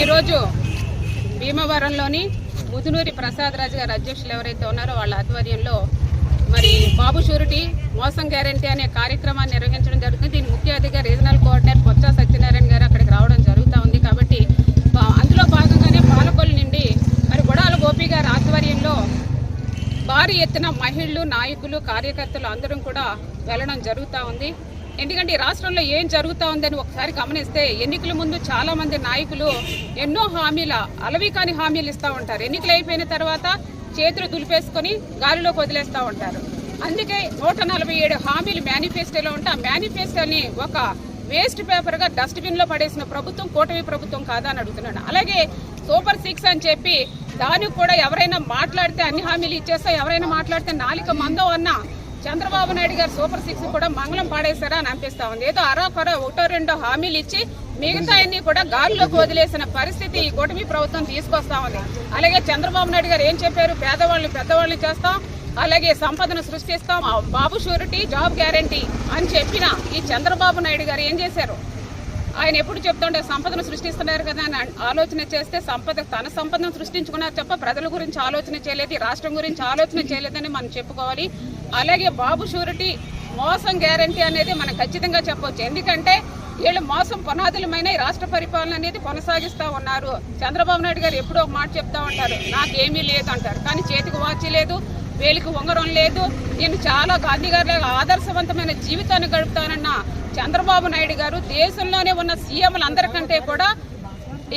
ఈరోజు భీమవరంలోని ముదునూరి ప్రసాద్ రాజు గారు అధ్యక్షులు ఎవరైతే ఉన్నారో వాళ్ళ ఆధ్వర్యంలో మరి బాబు షూరిటీ మోసం గ్యారంటీ అనే కార్యక్రమాన్ని నిర్వహించడం జరుగుతుంది. దీని ముఖ్య అతిథిగా రీజనల్ కోఆర్డినేటర్ బొత్స సత్యనారాయణ గారు అక్కడికి రావడం జరుగుతూ ఉంది కాబట్టి అందులో భాగంగానే పాలకొల్లు నుండి మరి గొడాల గోపి గారి ఆధ్వర్యంలో భారీ ఎత్తున మహిళలు నాయకులు కార్యకర్తలు అందరం కూడా వెళ్ళడం జరుగుతూ ఉంది. ఎందుకంటే ఈ రాష్ట్రంలో ఏం జరుగుతూ ఉందని ఒకసారి గమనిస్తే ఎన్నికల ముందు చాలా మంది నాయకులు ఎన్నో హామీల అలవి కాని హామీలు ఇస్తూ ఉంటారు. ఎన్నికలు అయిపోయిన తర్వాత చేతులు దులిపేసుకొని గాలిలోకి వదిలేస్తూ ఉంటారు. అందుకే నూట నలభై ఏడు హామీలు మేనిఫెస్టోలో ఉంటే ఆ మేనిఫెస్టోని ఒక వేస్ట్ పేపర్గా డస్ట్బిన్లో పడేసిన ప్రభుత్వం కూటమి ప్రభుత్వం కాదా అని అడుగుతున్నాను. అలాగే సూపర్ సిక్స్ అని చెప్పి దానికి కూడా ఎవరైనా మాట్లాడితే అన్ని హామీలు ఇచ్చేస్తా ఎవరైనా మాట్లాడితే నాలిక మందో అన్న చంద్రబాబు నాయుడు గారు సూపర్ సిక్స్ కూడా మంగళం పాడేశారా అని అనిపిస్తా ఉంది. ఏదో అరోకరో ఒకటో రెండో హామీలు ఇచ్చి మిగతా అన్ని కూడా గాలిలోకి వదిలేసిన పరిస్థితి ఈ కూటమి ప్రభుత్వం తీసుకొస్తా ఉంది. అలాగే చంద్రబాబు నాయుడు గారు ఏం చెప్పారు? పేదవాళ్ళని పెద్దవాళ్ళని చేస్తాం. అలాగే సంపదను సృష్టిస్తాం. బాబు షూరిటీ జాబ్ గ్యారంటీ అని చెప్పిన ఈ చంద్రబాబు నాయుడు గారు ఏం చేశారు? ఆయన ఎప్పుడు చెప్తుంటే సంపదను సృష్టిస్తున్నారు కదా అని ఆలోచన చేస్తే సంపద తన సంపదను సృష్టించుకున్నారు తప్ప ప్రజల గురించి ఆలోచన చేయలేదు రాష్ట్రం గురించి ఆలోచన చేయలేదని మనం చెప్పుకోవాలి. అలాగే బాబు షూరిటీ మోసం గ్యారంటీ అనేది మనం ఖచ్చితంగా చెప్పవచ్చు ఎందుకంటే వీళ్ళు మోసం పునాదులమైన రాష్ట్ర పరిపాలన అనేది కొనసాగిస్తూ ఉన్నారు. చంద్రబాబు నాయుడు గారు ఎప్పుడో ఒక మాట చెప్తా ఉంటారు నాకేమీ లేదు అంటారు. కానీ చేతికి వాచి లేదు వేలికి ఉంగరం లేదు. నేను చాలా గాంధీ గారి ఆదర్శవంతమైన జీవితాన్ని గడుపుతానన్న చంద్రబాబు నాయుడు గారు దేశంలోనే ఉన్న సీఎంలందరికంటే కూడా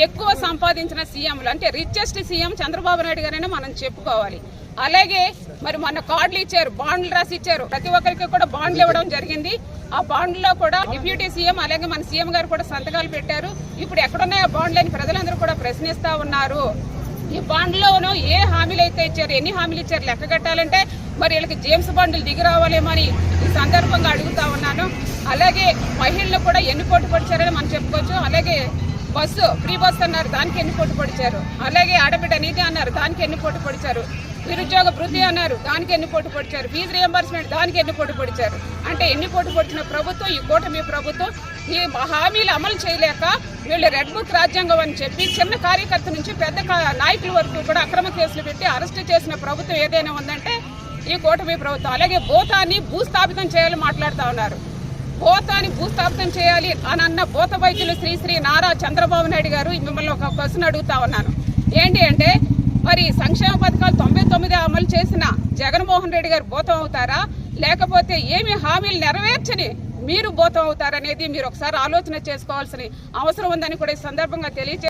ఎక్కువ సంపాదించిన సీఎంలు అంటే రిచెస్ట్ సీఎం చంద్రబాబు నాయుడు గారని మనం చెప్పుకోవాలి. అలాగే మరి మొన్న కార్డులు ఇచ్చారు బాండ్లు రాసి ఇచ్చారు. ప్రతి ఒక్కరికి కూడా బాండ్లు ఇవ్వడం జరిగింది. ఆ బాండ్లో కూడా డిప్యూటీ సీఎం అలాగే మన సీఎం గారు కూడా సంతకాలు పెట్టారు. ఇప్పుడు ఎక్కడున్నాయి ఆ బాండ్లు అని ప్రజలందరూ కూడా ప్రశ్నిస్తా ఉన్నారు. ఈ బాండ్లోనూ ఏ హామీలు అయితే ఇచ్చారు ఎన్ని హామీలు ఇచ్చారు లెక్క కట్టాలంటే మరి వీళ్ళకి జేమ్స్ బాండ్లు దిగి రావాలేమని ఈ సందర్భంగా అడుగుతా ఉన్నాను. అలాగే మహిళలు కూడా ఎన్ని కోట్లు పడిచారని మనం చెప్పుకోవచ్చు. అలాగే బస్సు ఫ్రీ బస్సు అన్నారు దానికి ఎన్ని కోట్లు పొడిచారు? అలాగే ఆడబిడ్డ నీతి అన్నారు దానికి ఎన్ని కోట్లు పొడిచారు? నిరుద్యోగ వృద్ధి అన్నారు దానికి ఎన్ని కోట్లు పొడిచారు? ఫీజు రియంబర్స్మెంట్ దానికి ఎన్ని కోట్లు పొడిచారు? అంటే ఎన్ని కోట్లు పొడిచిన ప్రభుత్వం ఈ కూటమి ప్రభుత్వం ఈ హామీలు అమలు చేయలేక వీళ్ళు రెడ్ బుక్ రాజ్యాంగం అని చెప్పి చిన్న కార్యకర్త నుంచి పెద్ద కా- నాయకుల వరకు కూడా అక్రమ కేసులు పెట్టి అరెస్ట్ చేసిన ప్రభుత్వం ఏదైనా ఉందంటే ఈ కూటమి ప్రభుత్వం అలాగే భూతాన్ని భూస్థాపితం చేయాలని మాట్లాడుతూ ఉన్నారు. భూతాన్ని భూస్థాపితం చేయాలి అని అన్న భూత వైద్యులు శ్రీ శ్రీ నారా చంద్రబాబు నాయుడు గారు మిమ్మల్ని ఒక క్వశ్చన్ అడుగుతా ఉన్నాను. ఏంటి అంటే మరి సంక్షేమ పథకాలు తొంభై తొమ్మిది అమలు చేసిన జగన్మోహన్ రెడ్డి గారు భూతం అవుతారా? లేకపోతే ఏమి హామీలు నెరవేర్చని మీరు భూతం అవుతారనేది మీరు ఒకసారి ఆలోచన చేసుకోవాల్సిన అవసరం ఉందని కూడా ఈ సందర్భంగా తెలియజే